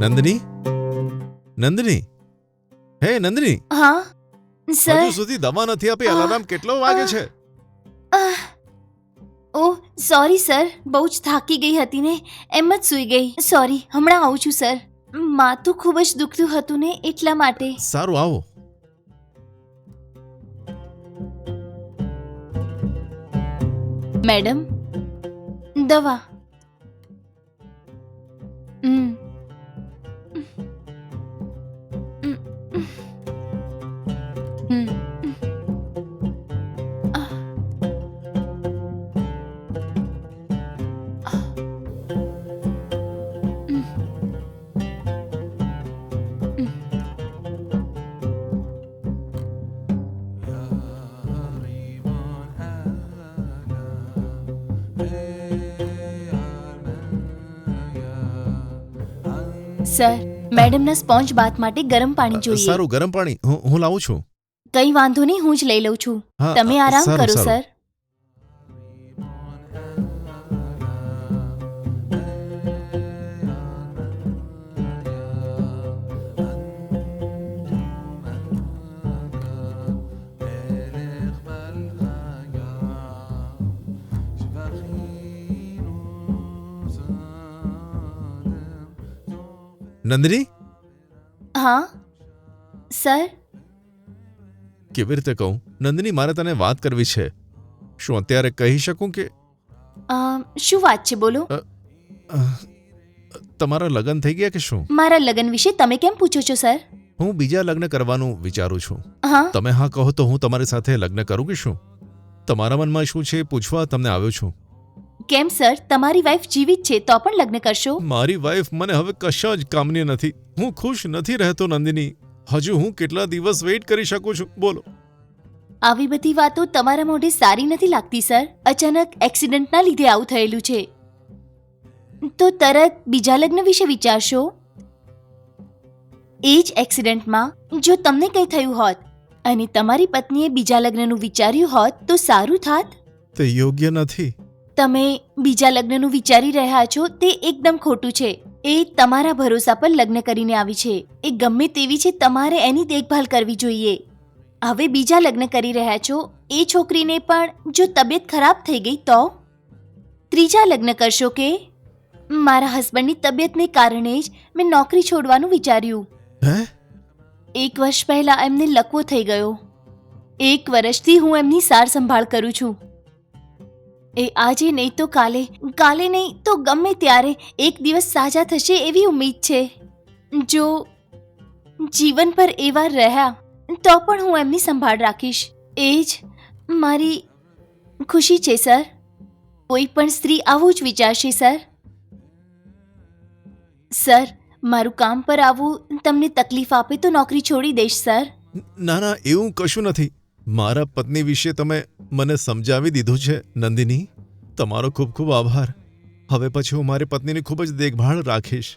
નંદની? નંદની? હે નંદની? હા? સર? હજુ સુધી દવા નથી આપી અલાર્મ કેટલો વાગે છે. ઓહ સોરી સર બહુ જ થાકી ગઈ હતી ને એમ જ સૂઈ ગઈ. સોરી હમણાં આવું છું સર. માથું ખૂબ જ દુખતું હતું ને એટલા માટે. સારું આવો. મેડમ? દવા. હમ. સર મેડમના સ્પોન્જ બાથ માટે ગરમ પાણી જોઈએ. સારું ગરમ પાણી. હું હું લાવું છું. કઈ વાંધો નહીં હું જ લઈ લઉં છું. હા, તમે આરામ સારું, કરો સારું. સર. નંદની હા સર કેવી રીતે કહું નંદની મારે તને વાત કરવી છે શું અત્યારે કહી શકું કે શું વાત છે બોલો તમારા લગ્ન થઈ ગયા કે શું મારા લગ્ન વિશે તમે કેમ પૂછો છો સર હું બીજા લગ્ન કરવાનું વિચારું છું હા તમે હા કહો તો હું તમારી સાથે લગ્ન કરું કે શું તમારા મનમાં શું છે પૂછવા તમને આવ્યો છું કેમ સર? તમારી વાઈફ જીવિત છે તો પણ લગ્ન કરશો? મારી વાઈફ મને હવે કશા જ કામની નથી. હું ખુશ નથી રહેતો નંદિની. હજુ હું કેટલા દિવસ વેઇટ કરી શકું છું? બોલો. આવી બધી વાતો તમારા મોઢે સારી નથી લાગતી સર. અચાનક એક્સિડન્ટના લીધે આવું થયેલું છે. તો તરત બીજા લગ્ન વિશે વિચારશો? એ જ એક્સિડન્ટમાં જો તમને કંઈ થયું હોત અને તમારી પત્નીએ બીજા લગ્નનું વિચાર્યું હોત તો સારું થાત? તે યોગ્ય નથી. તમે બીજા લગ્નનું વિચારી રહ્યા છો તે એકદમ ખોટું છે. એ તમારા ભરોસા પર લગ્ન કરીને આવી છે. એ ગમે તેવી છે તમારે એની દેખભાલ કરવી જોઈએ. હવે બીજા લગ્ન કરી રહ્યા છો. એ છોકરીને પણ જો તબિયત ખરાબ થઈ ગઈ તો? ત્રીજા લગ્ન કરશો કે? મારા હસબન્ડની તબિયતને કારણે જ મેં નોકરી છોડવાનું વિચાર્યું. હે? એક વર્ષ પહેલા એમને લકવો થઈ ગયો. એક વર્ષથી હું એમની સાર સંભાળ કરું છું. એ આજે નહીં તો કાલે કાલે નહીં તો ગમે ત્યારે એક દિવસ સાજા થશે એવી ઉમ્મીદ છે. જો જીવન પર એવા રહ્યા, તો પણ હું એમની સંભાળ રાખીશ. એ જ મારી ખુશી છે, સર. કોઈ પણ સ્ત્રી આવું જ વિચારશે, સર. સર, મારું કામ પર આવવું તમને તકલીફ આપે તો નોકરી છોડી દઈશ સર. ના ના, એવું કશું નથી. મારા પત્ની વિશે તમે મને સમજાવી દીધું છે, નંદિની. તમારો ખૂબ ખૂબ આભાર. હવે પછી હું મારી પત્નીની ખૂબ જ દેખભાળ રાખીશ.